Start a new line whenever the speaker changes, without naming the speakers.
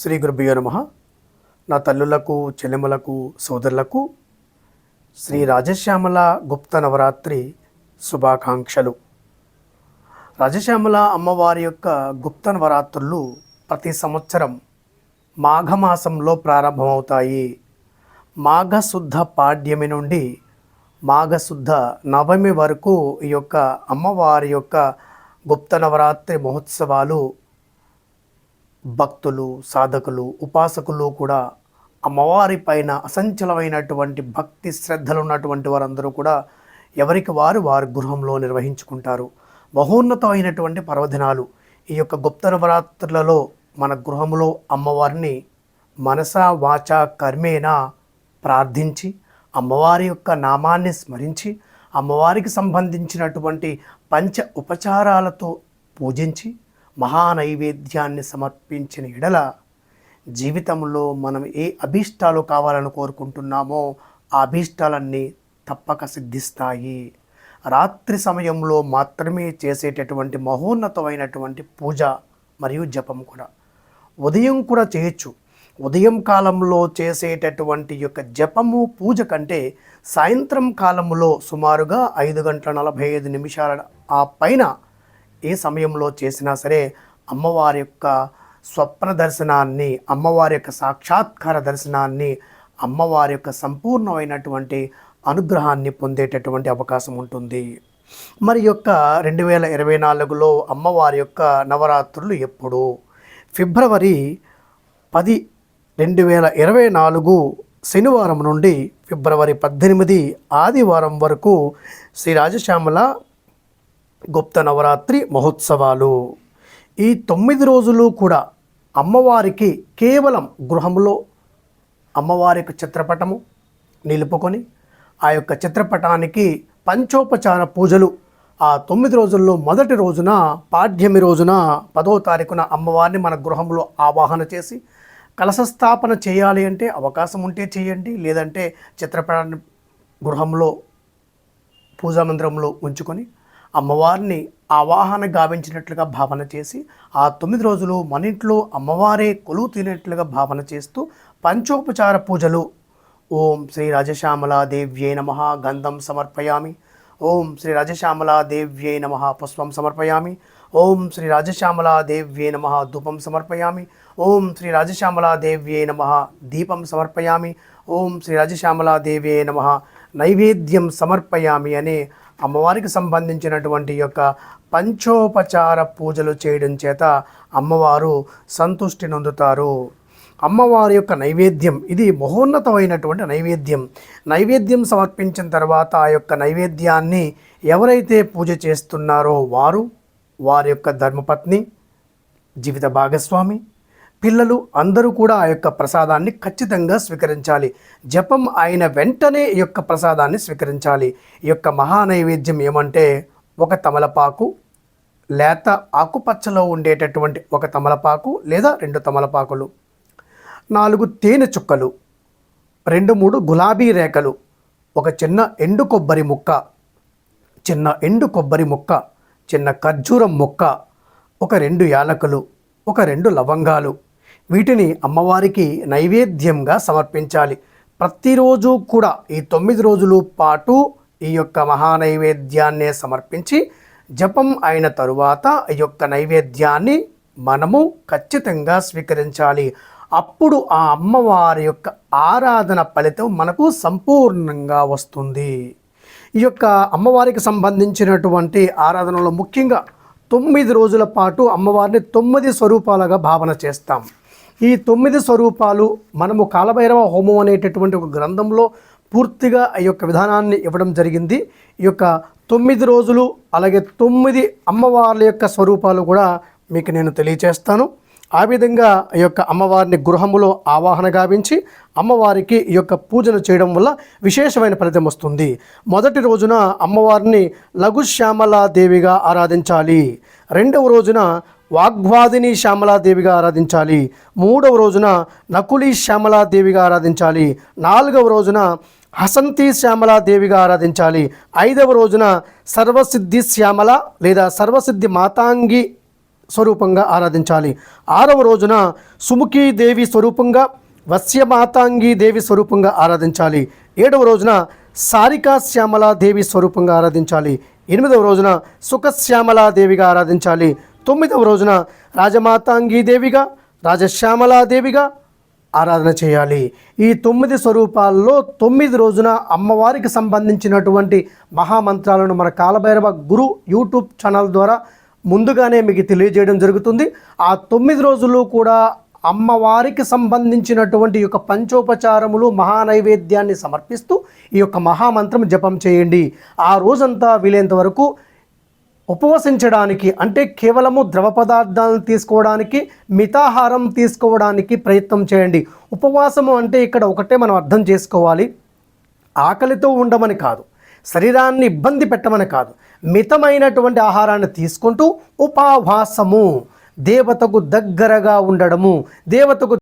శ్రీ గురుభ్యో నమ. నా తల్లులకు చెల్లెములకు సోదరులకు శ్రీ రాజశ్యామల గుప్త నవరాత్రి శుభాకాంక్షలు. రాజశ్యామల అమ్మవారి యొక్క గుప్త నవరాత్రులు ప్రతి సంవత్సరం మాఘమాసంలో ప్రారంభమవుతాయి. మాఘశుద్ధ పాడ్యమి నుండి మాఘశుద్ధ నవమి వరకు ఈ యొక్క అమ్మవారి యొక్క గుప్త నవరాత్రి మహోత్సవాలు భక్తులు సాధకులు ఉపాసకులు కూడా అమ్మవారి పైన అసంచలమైనటువంటి భక్తి శ్రద్ధలు ఉన్నటువంటి వారందరూ కూడా ఎవరికి వారు వారి గృహంలో నిర్వహించుకుంటారు. మహోన్నతమైనటువంటి పర్వదినాలు ఈ యొక్క గుప్త నవరాత్రులలో మన గృహంలో అమ్మవారిని మనస వాచ కర్మేనా ప్రార్థించి అమ్మవారి యొక్క నామాన్ని స్మరించి అమ్మవారికి సంబంధించినటువంటి పంచ ఉపచారాలతో పూజించి మహానైవేద్యాన్ని సమర్పించిన ఎడల జీవితంలో మనం ఏ అభీష్టాలు కావాలని కోరుకుంటున్నామో ఆ అభీష్టాలన్నీ తప్పక సిద్ధిస్తాయి. రాత్రి సమయంలో మాత్రమే చేసేటటువంటి మహోన్నతమైనటువంటి పూజ మరియు జపం కూడా. ఉదయం కూడా చేయొచ్చు. ఉదయం కాలంలో చేసేటటువంటి యొక్క జపము పూజ కంటే సాయంత్రం కాలంలో సుమారుగా ఐదు గంటల నలభై ఐదు నిమిషాల ఆ పైన ఏ సమయంలో చేసినా సరే అమ్మవారి యొక్క స్వప్న దర్శనాన్ని అమ్మవారి యొక్క సాక్షాత్కార దర్శనాన్ని అమ్మవారి యొక్క సంపూర్ణమైనటువంటి అనుగ్రహాన్ని పొందేటటువంటి అవకాశం ఉంటుంది. మరి యొక్క రెండు వేల ఇరవై నాలుగులో అమ్మవారి యొక్క నవరాత్రులు ఎప్పుడు? ఫిబ్రవరి పది రెండు వేల ఇరవై నాలుగు శనివారం నుండి ఫిబ్రవరి పద్దెనిమిది ఆదివారం వరకు శ్రీ రాజశ్యామల గుప్త నవరాత్రి మహోత్సవాలు. ఈ తొమ్మిది రోజులు కూడా అమ్మవారికి కేవలం గృహంలో అమ్మవారి యొక్క చిత్రపటము నిలుపుకొని ఆ యొక్క చిత్రపటానికి పంచోపచార పూజలు ఆ తొమ్మిది రోజుల్లో మొదటి రోజున పాడ్యమి రోజున పదో తారీఖున అమ్మవారిని మన గృహంలో ఆవాహన చేసి కలశస్థాపన చేయాలి అంటే అవకాశం ఉంటే చేయండి లేదంటే చిత్రపటాన్ని గృహంలో పూజా మందిరంలో ఉంచుకొని అమ్మవారిని ఆవాహన గావించినట్లుగా భావన చేసి ఆ తొమ్మిది రోజులు మన ఇంట్లో అమ్మవారే కొలువు తినేట్లుగా భావన చేస్తూ పంచోపచార పూజలు. ఓం శ్రీ రాజశ్యామలా దేవ్యై నమ గంధం సమర్పయామి. ఓం శ్రీ రాజశ్యామలా దేవ్యై నమ పుష్పం సమర్పయామి. ఓం శ్రీ రాజశ్యామలా దేవ్యై నమ ధూపం సమర్పయామి. ఓం శ్రీ రాజశ్యామలా దేవ్యై నమ దీపం సమర్పయామి. ఓం శ్రీ రాజశ్యామలా దేవ్యై నమ నైవేద్యం సమర్పయామి అనే అమ్మవారికి సంబంధించినటువంటి యొక్క పంచోపచార పూజలు చేయడం చేత అమ్మవారు సంతుష్టి నొందుతారు. అమ్మవారి యొక్క నైవేద్యం ఇది మహోన్నతమైనటువంటి నైవేద్యం. నైవేద్యం సమర్పించిన తర్వాత ఆ యొక్క నైవేద్యాన్ని ఎవరైతే పూజ చేస్తున్నారో వారు వారి యొక్క ధర్మపత్ని జీవిత భాగస్వామి పిల్లలు అందరూ కూడా ఆ యొక్క ప్రసాదాన్ని ఖచ్చితంగా స్వీకరించాలి. జపం అయిన వెంటనే ఈ యొక్క ప్రసాదాన్ని స్వీకరించాలి. ఈ యొక్క మహానైవేద్యం ఏమంటే ఒక తమలపాకు లేత ఆకుపచ్చలో ఉండేటటువంటి ఒక తమలపాకు లేదా రెండు తమలపాకులు నాలుగు తేనె చుక్కలు రెండు మూడు గులాబీ రేఖలు ఒక చిన్న ఎండు కొబ్బరి ముక్క చిన్న ఎండు కొబ్బరి ముక్క చిన్న ఖర్జూరం ముక్క ఒక రెండు యాలకులు ఒక రెండు లవంగాలు వీటిని అమ్మవారికి నైవేద్యంగా సమర్పించాలి. ప్రతిరోజు కూడా ఈ తొమ్మిది రోజుల పాటు ఈ యొక్క మహానైవేద్యాన్నే సమర్పించి జపం అయిన తరువాత ఈ యొక్క నైవేద్యాన్ని మనము ఖచ్చితంగా స్వీకరించాలి. అప్పుడు ఆ అమ్మవారి యొక్క ఆరాధన ఫలితం మనకు సంపూర్ణంగా వస్తుంది. ఈ యొక్క అమ్మవారికి సంబంధించినటువంటి ఆరాధనలో ముఖ్యంగా తొమ్మిది రోజుల పాటు అమ్మవారిని తొమ్మిది స్వరూపాలుగా భావన చేస్తాం. ఈ తొమ్మిది స్వరూపాలు మనము కాలభైరవ హోమం అనేటటువంటి ఒక గ్రంథంలో పూర్తిగా ఈ యొక్క విధానాన్ని ఇవ్వడం జరిగింది. ఈ యొక్క తొమ్మిది రోజులు అలాగే తొమ్మిది అమ్మవార్ల యొక్క స్వరూపాలు కూడా మీకు నేను తెలియచేస్తాను. ఆ విధంగా ఈ యొక్క అమ్మవారిని గృహములో ఆవాహన గావించి అమ్మవారికి ఈ యొక్క పూజను చేయడం వల్ల విశేషమైన ఫలితం వస్తుంది. మొదటి రోజున అమ్మవారిని లఘుశ్యామలాదేవిగా ఆరాధించాలి. రెండవ రోజున వాగ్వాదిని శ్యామలాదేవిగా ఆరాధించాలి. మూడవ రోజున నకులి శ్యామలాదేవిగా ఆరాధించాలి. నాలుగవ రోజున హసంతి శ్యామలాదేవిగా ఆరాధించాలి. ఐదవ రోజున సర్వసిద్ధి శ్యామల లేదా సర్వసిద్ధి మాతాంగి స్వరూపంగా ఆరాధించాలి. ఆరవ రోజున సుముఖీ దేవి స్వరూపంగా వస్యమాతాంగి దేవి స్వరూపంగా ఆరాధించాలి. ఏడవ రోజున సారికా శ్యామలాదేవి స్వరూపంగా ఆరాధించాలి. ఎనిమిదవ రోజున సుఖశ్యామలాదేవిగా ఆరాధించాలి. తొమ్మిదవ రోజున రాజమాతాంగి దేవిగా దేవిగా ఆరాధన చేయాలి. ఈ తొమ్మిది స్వరూపాల్లో తొమ్మిది రోజున అమ్మవారికి సంబంధించినటువంటి మహామంత్రాలను మన కాలభైరవ గురు యూట్యూబ్ ఛానల్ ద్వారా ముందుగానే మీకు తెలియజేయడం జరుగుతుంది. ఆ తొమ్మిది రోజులు కూడా అమ్మవారికి సంబంధించినటువంటి యొక్క పంచోపచారములు మహానైవేద్యాన్ని సమర్పిస్తూ ఈ యొక్క మహామంత్రం జపం చేయండి. ఆ రోజంతా వీలైనంత వరకు ఉపవసించడానికి అంటే కేవలము ద్రవ పదార్థాలను తీసుకోవడానికి మితాహారం తీసుకోవడానికి ప్రయత్నం చేయండి. ఉపవాసము అంటే ఇక్కడ ఒకటే మనం అర్థం చేసుకోవాలి. ఆకలితో ఉండమని కాదు శరీరాన్ని ఇబ్బంది పెట్టమని కాదు. మితమైనటువంటి ఆహారాన్ని తీసుకుంటూ ఉపవాసము. దేవతకు దగ్గరగా ఉండడము. దేవతకు